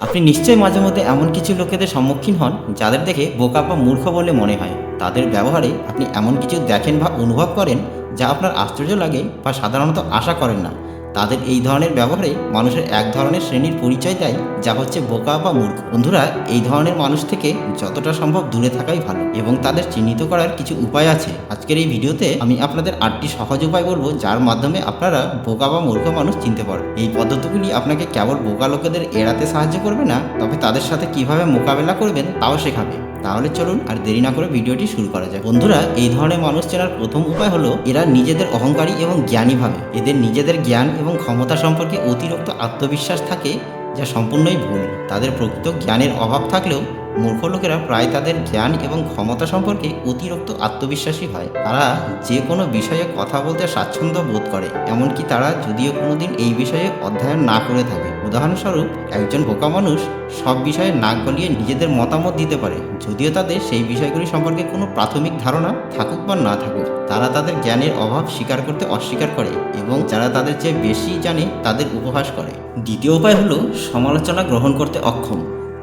আপনি নিশ্চয়ই মাঝে মধ্যে এমন কিছু লোকেদের সম্মুখীন হন যাদের দেখে বোকা বা মূর্খ বলে মনে হয়। তাদের ব্যবহারে আপনি এমন কিছু দেখেন বা অনুভব করেন যা আপনার আশ্চর্য লাগে বা সাধারণত আশা করেন না। তাদের এই ধরনের ব্যবহারে মানুষের এক ধরনের শ্রেণির পরিচয় দেয়, যা হচ্ছে বোকা বা মূর্খ। বন্ধুরা, এই ধরনের মানুষ থেকে যতটা সম্ভব দূরে থাকাই ভালো এবং তাদের চিহ্নিত করার কিছু উপায় আছে। আজকের এই ভিডিওতে আমি আপনাদের আটটি সহজ উপায় বলব, যার মাধ্যমে আপনারা বোকা বা মূর্খ মানুষ চিনতে পারবেন। এই পদ্ধতিগুলি আপনাকে কেবল বোকা লোকেদের এড়াতে সাহায্য করবে না, তবে তাদের সাথে কীভাবে মোকাবেলা করবেন তাও শেখাবে। তাহলে চলুন আর দেরি না করে ভিডিওটি শুরু করা যায় বন্ধুরা, এই ধরনের মানুষ চেনার প্রথম উপায় হলো এরা নিজেদের অহংকারী এবং জ্ঞানী ভাবে। এদের নিজেদের জ্ঞান এবং ক্ষমতা সম্পর্কে অতিরিক্ত আত্মবিশ্বাস থাকে যা সম্পূর্ণই ভুল। তাদের প্রকৃত জ্ঞানের অভাব থাকলেও মূর্খ লোকেরা প্রায় তাদের জ্ঞান এবং ক্ষমতা সম্পর্কে অতিরিক্ত আত্মবিশ্বাসী হয়। তারা যে কোনো বিষয়ে কথা বলতে স্বাচ্ছন্দ্য বোধ করে, এমনকি তারা যদিও কোনোদিন এই বিষয়ে অধ্যয়ন না করে থাকে। উদাহরণস্বরূপ, একজন বোকা মানুষ সব বিষয়ে নাক গলিয়ে নিজেদের মতামত দিতে পারে। যদিও তাদের সেই বিষয়গুলি সম্পর্কে কোনো প্রাথমিক ধারণা থাকুক বা না থাকুক, তারা তাদের জ্ঞানের অভাব স্বীকার করতে অস্বীকার করে এবং যারা তাদের চেয়ে বেশি জানে তাদের উপহাস করে। দ্বিতীয় উপায় হলো সমালোচনা গ্রহণ করতে অক্ষম।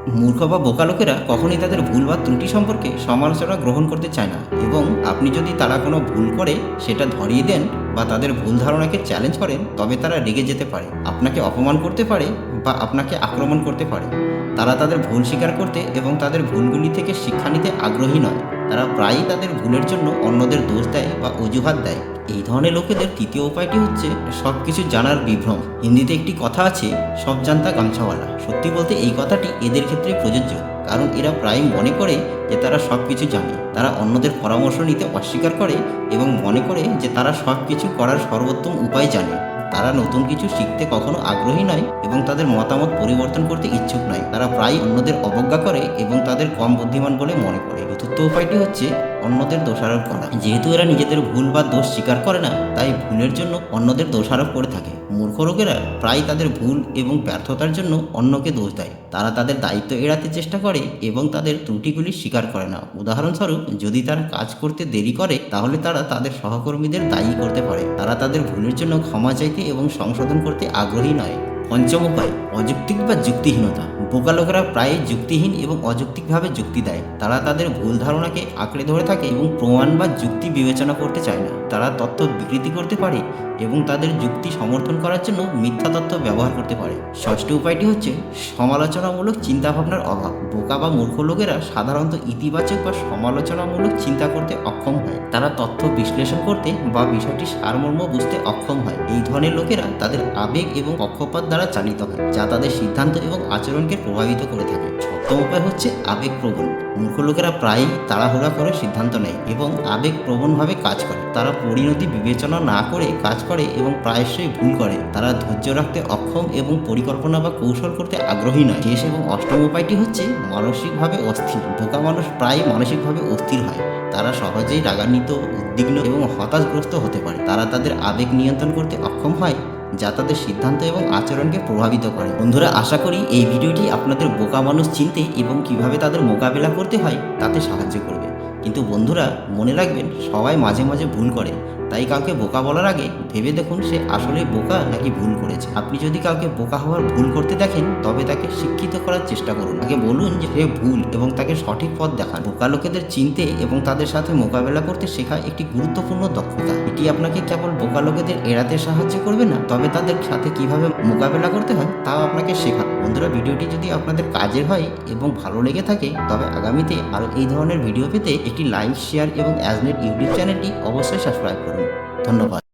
মূর্খ বা বোকা লোকেরা কখনোই তাদের ভুল বা ত্রুটি সম্পর্কে সমালোচনা গ্রহণ করতে চায় না এবং আপনি যদি তারা কোনো ভুল করে সেটা ধরিয়ে দেন বা তাদের ভুল ধারণাকে চ্যালেঞ্জ করেন, তবে তারা রেগে যেতে পারে, আপনাকে অপমান করতে পারে বা আপনাকে আক্রমণ করতে পারে। তারা তাদের ভুল স্বীকার করতে এবং তাদের ভুলগুলি থেকে শিক্ষা নিতে আগ্রহী নয়। তারা প্রায়ই তাদের ভুলের জন্য অন্যদের দোষ দেয় বা অজুহাত দেয়। এই ধরনের লোকেদের তৃতীয় উপায়টি হচ্ছে সব কিছু জানার বিভ্রম। হিন্দিতে একটি কথা আছে, সব জানতা গামছাওয়ালা। সত্যি বলতে এই কথাটি এদের ক্ষেত্রে প্রযোজ্য, কারণ এরা প্রায় মনে করে যে তারা সব কিছু জানে। তারা অন্যদের পরামর্শ নিতে অস্বীকার করে এবং মনে করে যে তারা সব কিছু করার সর্বোত্তম উপায় জানে। তারা নতুন কিছু শিখতে কখনো আগ্রহী নয় এবং তাদের মতামত পরিবর্তন করতে ইচ্ছুক নয়। তারা প্রায় অন্যদের অবজ্ঞা করে এবং তাদের কম বুদ্ধিমান বলে মনে করে। চতুর্থ উপায়টি হচ্ছে অন্যদের দোষারোপ করা। যেহেতু এরা নিজেদের ভুল বা দোষ স্বীকার করে না, তাই ভুলের জন্য অন্যদের দোষারোপ করে থাকে। মূর্খ লোকেরা প্রায় তাদের ভুল এবং ব্যর্থতার জন্য অন্যকে দোষ দেয়। তারা তাদের দায়িত্ব এড়াতে চেষ্টা করে এবং তাদের ত্রুটিগুলি স্বীকার করে না। উদাহরণস্বরূপ, যদি তারা কাজ করতে দেরি করে, তাহলে তারা তাদের সহকর্মীদের দায়ী করতে পারে। তারা তাদের ভুলের জন্য ক্ষমা চাইতে এবং সংশোধন করতে আগ্রহী নয়। পঞ্চম উপায় অযৌক্তিক বা যুক্তিহীনতা। বোকা লোকেরা প্রায়ই যুক্তিহীন এবং অযৌক্তিকভাবে যুক্তি দেয়। তারা তাদের ভুল ধারণাকে আঁকড়ে ধরে থাকে এবং প্রমাণ বা যুক্তি বিবেচনা করতে চায় না। তারা তথ্য বিকৃতি করতে পারে এবং তাদের যুক্তি সমর্থন করার জন্য মিথ্যা তথ্য ব্যবহার করতে পারে। ষষ্ঠ উপায়টি হচ্ছে সমালোচনামূলক চিন্তাভাবনার অভাব। বোকা বা মূর্খ লোকেরা সাধারণত ইতিবাচক বা সমালোচনামূলক চিন্তা করতে অক্ষম হয়। তারা তথ্য বিশ্লেষণ করতে বা বিষয়টি সারমর্ম বুঝতে অক্ষম হয়। এই ধরনের লোকেরা তাদের আবেগ এবং পক্ষপাত দ্বারা চালিত হয়, যা তাদের সিদ্ধান্ত এবং আচরণকে প্রভাবিত করে থাকে। সপ্তম উপায় হচ্ছে আবেগপ্রবণ মূর্খ লোকেরা প্রায়ই তাড়াহুড়া করে সিদ্ধান্ত নেয় এবং আবেগপ্রবণভাবে কাজ করে। তারা পরিণতি বিবেচনা না করে কাজ করে এবং প্রায়শই ভুল করে। তারা ধৈর্য রাখতে অক্ষম এবং পরিকল্পনা বা কৌশল করতে আগ্রহী নয়। শেষ এবং অষ্টম উপায়টি হচ্ছে মানসিকভাবে অস্থির। বোকা মানুষ প্রায় মানসিকভাবে অস্থির হয়। তারা সহজেই রাগান্বিত, উদ্বিগ্ন এবং হতাশগ্রস্ত হতে পারে। তারা তাদের আবেগ নিয়ন্ত্রণ করতে অক্ষম হয় যা তাদের সিদ্ধান্ত এবং আচরণকে প্রভাবিত করে। বন্ধুরা, আশা করি এই ভিডিওটি আপনাদের বোকা মানুষ চিনতে এবং কীভাবে তাদের মোকাবেলা করতে হয় তাতে সাহায্য করবে। কিন্তু বন্ধুরা, মনে রাখবেন, সবাই মাঝে মাঝে ভুল করে। তাই কাউকে বোকা বলার আগে ভেবে দেখুন সে আসলে বোকা নাকি ভুল করেছে। আপনি যদি কাউকে বোকা হওয়ার ভুল করতে দেখেন, তবে তাকে শিক্ষিত করার চেষ্টা করুন। তাকে বলুন যে সে ভুল এবং তাকে সঠিক পথ দেখান। বোকা লোকেদের চিনতে এবং তাদের সাথে মোকাবেলা করতে শেখা একটি গুরুত্বপূর্ণ দক্ষতা। এটি আপনাকে কেবল বোকা লোকেদের এড়াতে সাহায্য করবে না, তবে তাদের সাথে কীভাবে মোকাবেলা করতে হয়, তাও আপনাকে শেখান বন্ধুরা, ভিডিওটি যদি আপনাদের কাজের হয় এবং ভালো লেগে থাকে, তবে আগামীতে আরও এই ধরনের ভিডিও পেতে একটি লাইক, শেয়ার এবং অ্যাজনেট ইউটিউব চ্যানেলটি অবশ্যই সাবস্ক্রাইব করুন। ধন্যবাদ।